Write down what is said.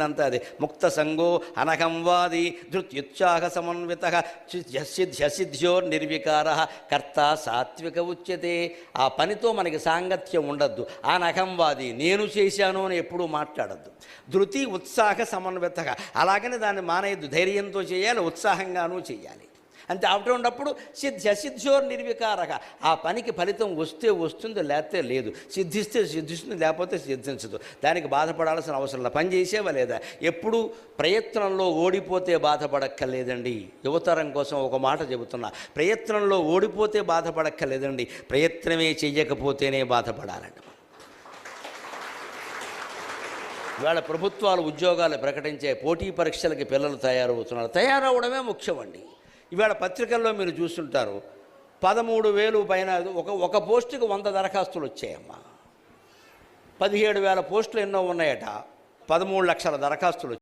అంత అది ముక్త సంగో అనహంవాది ధృత్యుత్సాహ సమన్విత సిద్ధ్యో నిర్వికార కర్త సాత్విక ఉచ్యతే. ఆ పనితో మనకి సాంగత్యం ఉండద్దు. అనహంవాది నేను చేశాను అని ఎప్పుడూ మాట్లాడద్దు. ధృతి ఉత్సాహ సమన్విత. అలాగని దాన్ని మానేయద్దు. ధైర్యంతో చేయాలి ఉత్సాహంగానూ చేయాలి. అంతే ఉన్నప్పుడు సిద్ధ సిద్ధ్యోర్ నిర్వికారక ఆ పనికి ఫలితం వస్తే వస్తుంది లేకపోతే లేదు. సిద్ధిస్తే సిద్ధిస్తుంది లేకపోతే సిద్ధించదు. దానికి బాధపడాల్సిన అవసరం లేదు. పని చేసేవా లేదా? ఎప్పుడు ప్రయత్నంలో ఓడిపోతే బాధపడక్కర్లేదండి. యువతరం కోసం ఒక మాట చెబుతున్నా. ప్రయత్నంలో ఓడిపోతే బాధపడక్కర్లేదండి. ప్రయత్నమే చెయ్యకపోతేనే బాధపడాలండి ఇవాళ ప్రభుత్వాలు ఉద్యోగాలు ప్రకటించే పోటీ పరీక్షలకి పిల్లలు తయారవుతున్నారు. తయారవడమే ముఖ్యమండి. ఇవాళ పత్రికల్లో మీరు చూస్తుంటారు పదమూడు వేలు పైన ఒక ఒక పోస్టుకి వంద దరఖాస్తులు వచ్చాయమ్మా. పదిహేడు వేల పోస్టులు ఎన్నో ఉన్నాయట పదమూడు లక్షల దరఖాస్తులు